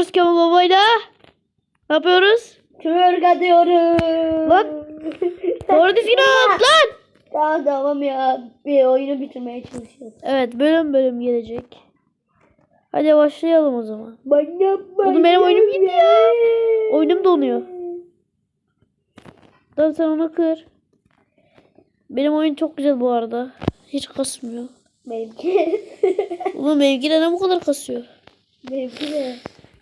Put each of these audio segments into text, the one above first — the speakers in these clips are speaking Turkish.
yapıyoruz Kemal babayla? Ne yapıyoruz? Twerk diyorum. Lan. Doğru düzgün at lan. Daha devam ya. Bir oyunu bitirmeye çalışıyorum. Evet bölüm bölüm gelecek. Hadi başlayalım o zaman. Bana Oğlum benim oyunum gitti ya. Oyunum donuyor. Tamam sen onu kır. Benim oyun çok güzel bu arada. Hiç kasmıyor. Benimki. Oğlum benimki neden bu kadar kasıyor? Benimki de.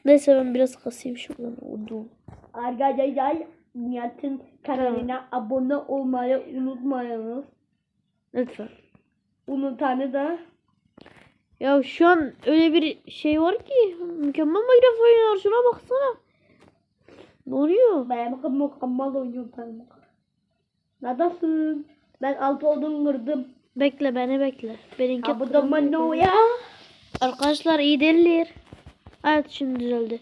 Neyse ben biraz kasayım şuradan. Odun. Arkadaşlar Nihat'ın kanalına abone olmayı unutmayınız. Lütfen. Unutanı da Ya şu an öyle bir şey var ki mükemmel mikrofon var şuna baksana. Ne oluyor? ben mükemmel oynuyorum ben. Nasılsın? Ben altı odun kırdım. Bekle beni bekle. Benimki da mano ya. Arkadaşlar iyi değiller. Evet şimdi düzeldi.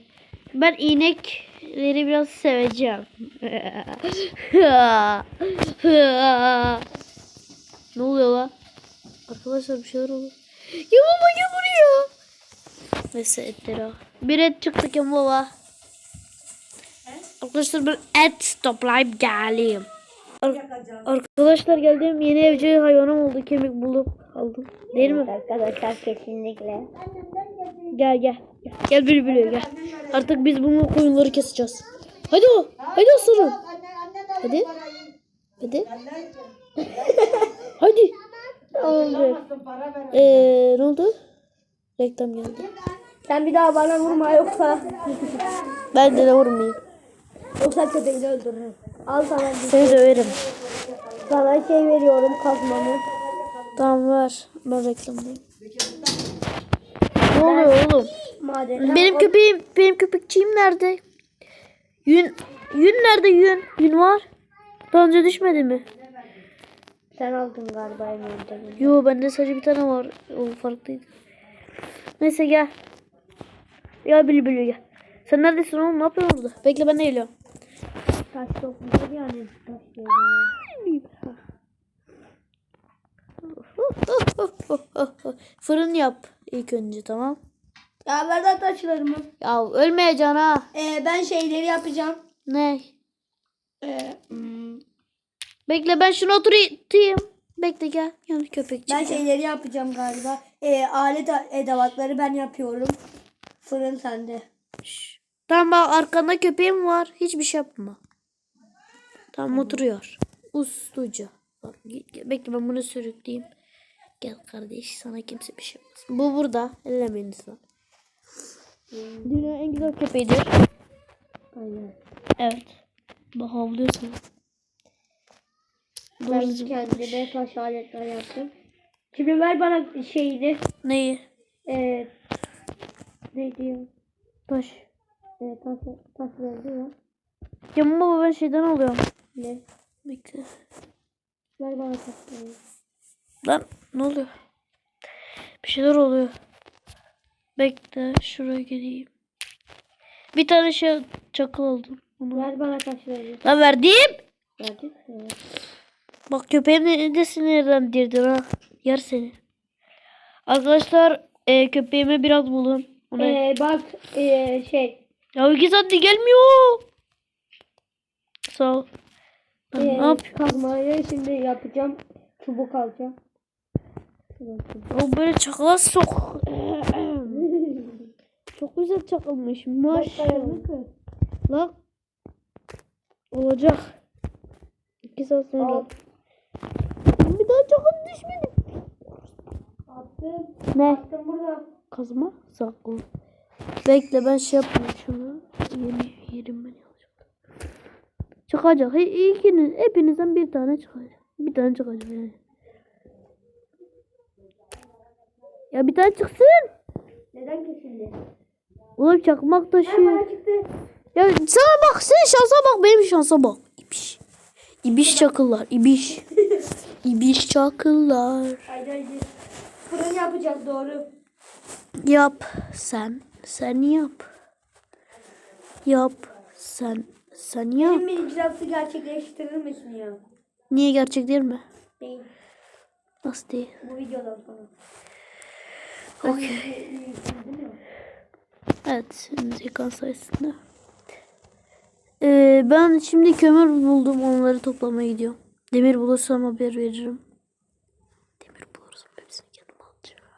Ben inekleri biraz seveceğim. ne oluyor lan? Arkadaşlar bir şeyler oluyor. Ya baba ya buraya. Neyse etleri al. Bir et çıktı ki baba. Arkadaşlar ben et toplayıp geleyim. Ar- Arkadaşlar geldim yeni evcil hayvanım oldu kemik bulup aldım. Değil mi? Arkadaşlar kesinlikle. Gel gel. Gel, bülbülü gel. Artık biz bunu koyunları keseceğiz. Hadi o. Hadi aslanım. Hadi. Hadi. Hadi. Tamamdır. Eee ne oldu? Reklam geldi. Sen bir daha bana vurma yoksa Ben de, de vurmayayım. yoksa köpeğini öldürürüm. Al sana bir- Seni döverim. sana şey veriyorum kazmamı. Tamam ver. Ben reklamdayım. Ne oluyor oğlum? Maden. Benim köpeğim, benim köpekçiğim nerede? Yün, yün nerede yün? Yün var. Daha önce düşmedi mi? Sen aldın galiba elimden. Yo bende sadece bir tane var. O farklıydı. Neyse gel. Ya bülbülü gel. Sen neredesin oğlum? Ne yapıyorsun orada? Bekle ben de geliyorum. Taş toplayacak yani. Fırın yap ilk önce tamam. Ya ver lan taşlarımı. Ya ölmeyeceksin ha. Ee, ben şeyleri yapacağım. Ne? Ee, hmm, Bekle ben şunu oturayım. Bekle gel. Yani köpekçik. ben şeyleri yapacağım galiba. Ee, alet edevatları ben yapıyorum. Fırın sende. Şş. Tamam bak arkanda köpeğim var. Hiçbir şey yapma. Tamam oturuyor. Usluca. Bak. Bekle ben bunu sürükleyeyim. Gel kardeş sana kimse bir şey yapmaz. Bu burada. Ellemeniz lan. Dünyanın en güzel köpeğidir. Aynen. Evet. Bak havlıyor sana. Ben Doğru. kendime taş aletler yaptım. Şimdi ver bana şeyini. Neyi? Ee, ne diyeyim? Taş. Ee, taş, taş verdi ya. Ya baba ben şeyden alıyorum. Ne? Bekle. Ver bana taşları. Lan ne oluyor? Bir şeyler oluyor. Bekle şuraya gideyim. Bir tane şey çakıl aldım. Onu. Ver bana taşları. Lan verdim. Verdik. Evet. Bak köpeğim de, de sinirlendirdin ha. Yer seni. Arkadaşlar e, köpeğime biraz bulun. Ona... Ee, bak ee, şey. Ya iki saattir gelmiyor. Sağ ol. Ee, ne yapıyor? kazmayı şimdi yapacağım. Çubuk alacağım. O böyle çakala sok. Çok güzel çakılmış. Maşallah. Olacak. İki saat sonra. Al. Bir daha çakıl düşmedi. Attım. Ne? Attım burada. Kazma. Saklı. Bekle ben şey yapayım şunu. Yeni yerim ben alacağım. Çıkacak. He, ikiniz, hepinizden bir tane çıkacak. Bir tane çıkacak yani. Ya bir tane çıksın. Neden kesildi? Oğlum çakmak taşı. Bana çıktı. Ya sana bak sen şansa bak benim şansa bak. İbiş. İbiş çakıllar. İbiş. İbiş çakıllar. Haydi haydi. Fırın yapacağız doğru. Yap sen. Sen yap. Yap. Sen. Sen yap. Benim icraatı gerçekleştirir misin ya? Niye gerçek değil mi? Değil. Nasıl değil? Bu videodan sonra. Okey. Evet. Zekan sayesinde. Ee, ben şimdi kömür buldum. Onları toplamaya gidiyorum. Demir bulursam haber veririm. Demir bulursam hepsini yanıma alacağım.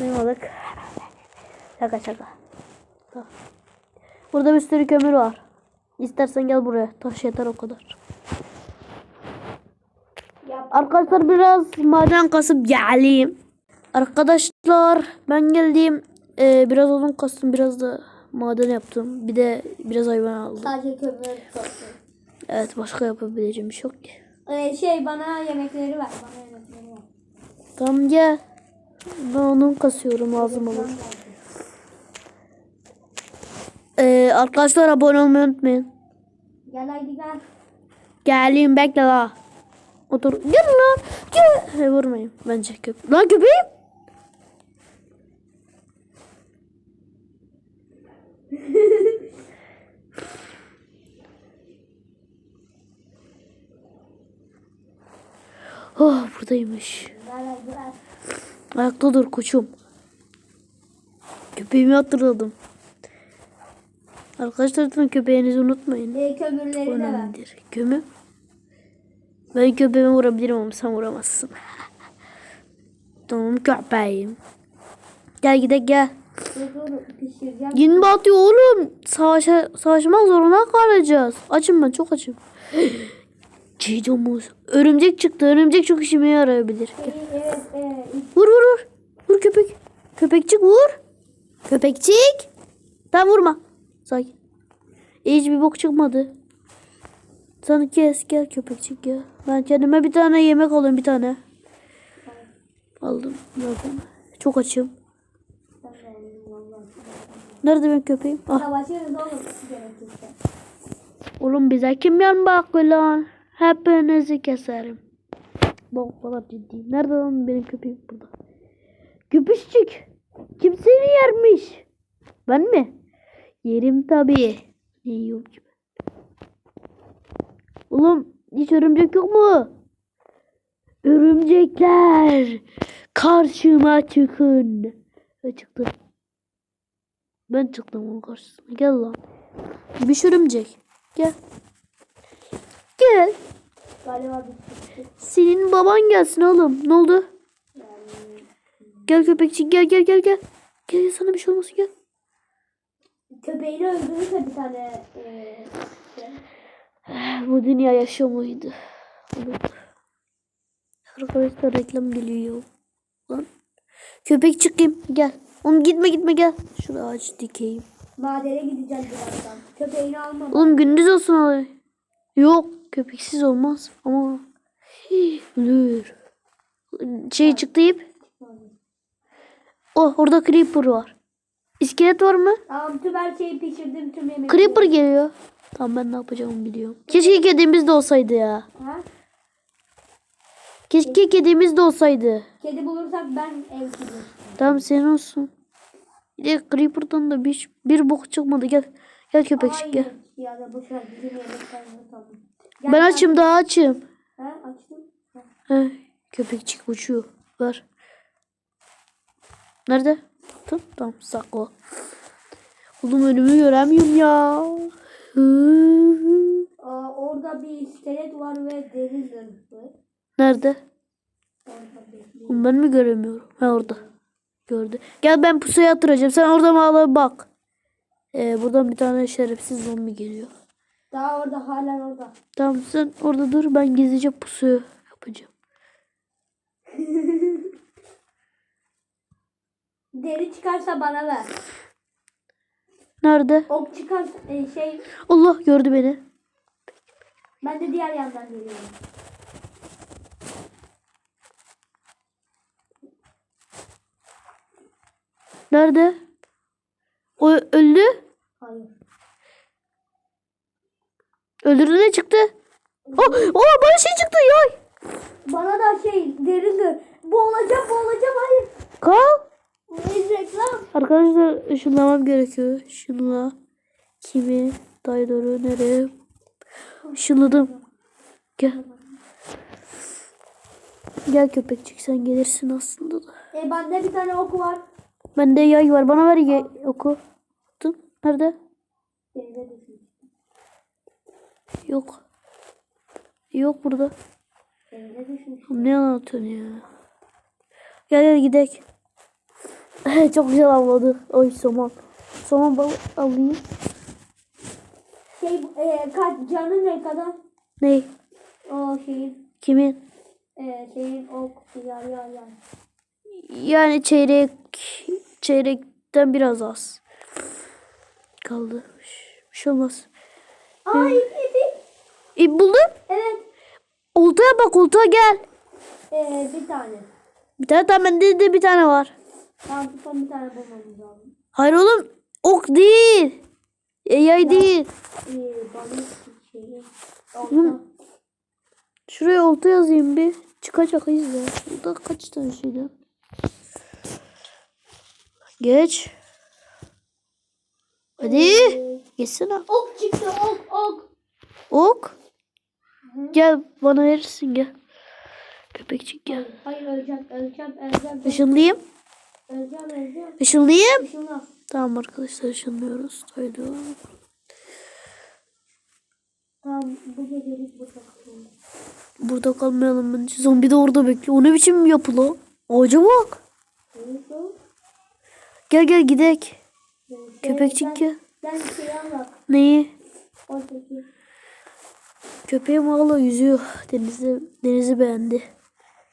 Benim balık. Şaka şaka. Burada bir sürü kömür var. İstersen gel buraya. Taş yeter o kadar. Arkadaşlar biraz maden kasıp geleyim. Arkadaşlar ben geldim. Ee, biraz odun kastım biraz da maden yaptım. Bir de biraz hayvan aldım. Sadece kömür toplu. Evet başka yapabileceğim bir şey yok ki. Ee, şey bana yemekleri ver. Bana yemekleri ver. Tamam gel. Ben odun kasıyorum lazım olur. Ee, arkadaşlar abone olmayı unutmayın. Gel haydi gel. Geleyim bekle la. Otur. Gel lan. Gel. He, vurmayın bence köp. Lan köpeğim. Oh buradaymış. Ayakta dur koçum. Köpeğimi hatırladım. Arkadaşlar lütfen köpeğinizi unutmayın. Ee, kömürleri. Önemlidir. Kömür. Ben köpeğime vurabilirim ama sen vuramazsın. tamam köpeğim. Gel gidelim gel. Gün batıyor oğlum. Savaşa, savaşmak zorunda kalacağız. Açım ben çok açım. Çiğ domuz. Örümcek çıktı. Örümcek çok işime yarayabilir. Evet evet. Vur vur vur. Vur köpek. Köpekçik vur. Köpekçik. Tamam vurma. Sakin. Hiç bir bok çıkmadı. Sen kes gel köpekçik gel. Ben kendime bir tane yemek alayım bir tane. Aldım zaten. Çok açım. Nerede benim köpeğim? Ah. Oğlum bize kim yan bakıyor lan? Hepinizi keserim. Bak o kadar ciddiyim. Nerede lan benim köpeğim? Burada. Köpüşçük. Kim seni yermiş? Ben mi? Yerim tabii. Ne yiyorum ki ben? Oğlum hiç örümcek yok mu? Örümcekler. Karşıma çıkın. Ve çıktı. Ben çıktım onun karşısına. Gel lan. Bir örümcek. Gel. Gel. Galiba çıktı. Senin baban gelsin oğlum. Ne oldu? Gel köpekçik gel gel gel gel. Gel sana bir şey olmasın gel. Köpeğini öldürürse bir tane e, şey. Bu dünya yaşıyor muydu? Arkadaşlar reklam geliyor. Lan. Köpek çıkayım gel. Oğlum gitme gitme gel. Şurada ağaç dikeyim. Madene gideceğim birazdan. Köpeğini almam. Oğlum gündüz olsun abi. Yok köpeksiz olmaz ama Hii, ölür. Şey çıktı ip. Oh orada creeper var. İskelet var mı? Tamam tüm her şeyi pişirdim tüm yemekleri. Creeper geliyor. Tamam ben ne yapacağımı biliyorum. Keşke kedimiz de olsaydı ya. Ha? Keşke kedimiz de olsaydı. Kedi bulursak ben ev kedi. Tamam senin olsun. Bir de Creeper'dan da bir, bir bok çıkmadı. Gel. Gel köpekçik gel. Ya da bizim yemeklerimizi tamam. Ben açım daha açım. Ha açtım. He, köpekçik uçuyor. Ver. Nerede? Tamam, tamam sakla. Oğlum önümü göremiyorum ya. Aa, orada bir iskelet var ve deri zırhlı. Nerede? Orada ben mi göremiyorum? Ha orada. Gördü. Gel ben pusuya yatıracağım. Sen orada mağlara bak. Ee, buradan bir tane şerefsiz zombi geliyor. Daha orada hala orada. Tamam sen orada dur. Ben gizlice pusuyu yapacağım. Deri çıkarsa bana ver. Nerede? Ok çıkarsa e, şey Allah gördü beni. ben de diğer yandan geliyorum. Nerede? O öldü. Hayır. Öldürdü ne çıktı? Oh, oh bana şey çıktı yay. Bana da şey deri zırh. Boğulacağım boğulacağım hayır. Kal. Ne reklam? Arkadaşlar ışınlamam gerekiyor. Işınla. Kimi? Daydoru nereye? Işınladım. Gel. Gel köpekçik sen gelirsin aslında da. E bende bir tane ok var. Bende yay var. Bana ver yay oku. Nerede? Düşmüş. Yok. Yok burada. Düşmüş. Ne anlatıyorsun ya? Gel gel gidek. Çok güzel avladı. Oy somon. Somon balık alayım. Şey e, kaç canı ne kadar? Ne? O şeyin Kimin? e, şeyin o yar yar yar. Yani çeyrek çeyrekten biraz az. Kaldı. Bir şey olmaz. Ay ipi. İp buldum. Evet. Oltaya bak oltaya gel. E, bir tane. Bir tane tamam bende de bir tane var. Tamam son bir tane bulmamız lazım. Hayır oğlum ok değil. E, yay değil. E, balık şeyi. Olta. Şuraya olta yazayım bir. Çıkacak izle. Burada kaç tane şeyden? Geç. Hadi. Geçsene. ok çıktı ok ok. Ok. Gel bana verirsin gel. Köpekçik gel. Hayır öleceğim öleceğim öleceğim. Işınlayayım. Öleceğim öleceğim. Işınlayayım. Işınla. Tamam arkadaşlar ışınlıyoruz. Haydi. Tamam bu gecelik bu takılıyor. Burada kalmayalım bence. Zombi de orada bekliyor. O ne biçim yapı lan? Ağaca bak. Gel gel gidek. Neyse, Köpekçik ben- şey. Neyi? Oradaki. Köpeğim hala yüzüyor. Denizi, denizi beğendi.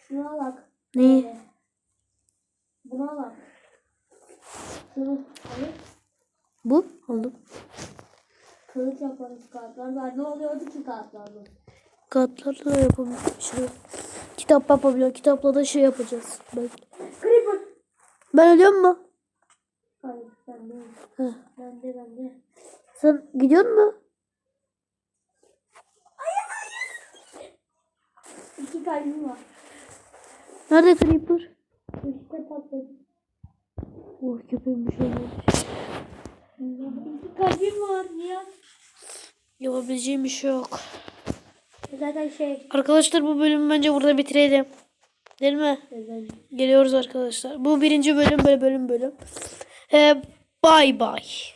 Şunu alak. Neyi? Böyle. Bunu alak. Şunu alıp Bu? Aldım. kılıç yaparız kartlar. Ne oluyordu ki kartlarla? Kağıtlarla da yapabilirim. Şöyle. Kitap yapabiliyorum. Kitapla da şey yapacağız. Ben, Creeper. ben ölüyor mu? Hayır ben de. Heh. Ben de ben de. Sen gidiyor mu? İki kalbim var. Nerede Creeper? Üstte patladı. Oh köpeğim bir şey olmadı. İki kalbim var ya. Yapabileceğim bir şey yok. Zaten şey. Arkadaşlar bu bölümü bence burada bitirelim. Değil mi? Evet. Geliyoruz arkadaşlar. Bu birinci bölüm böyle bölüm bölüm. Ee, bye bye.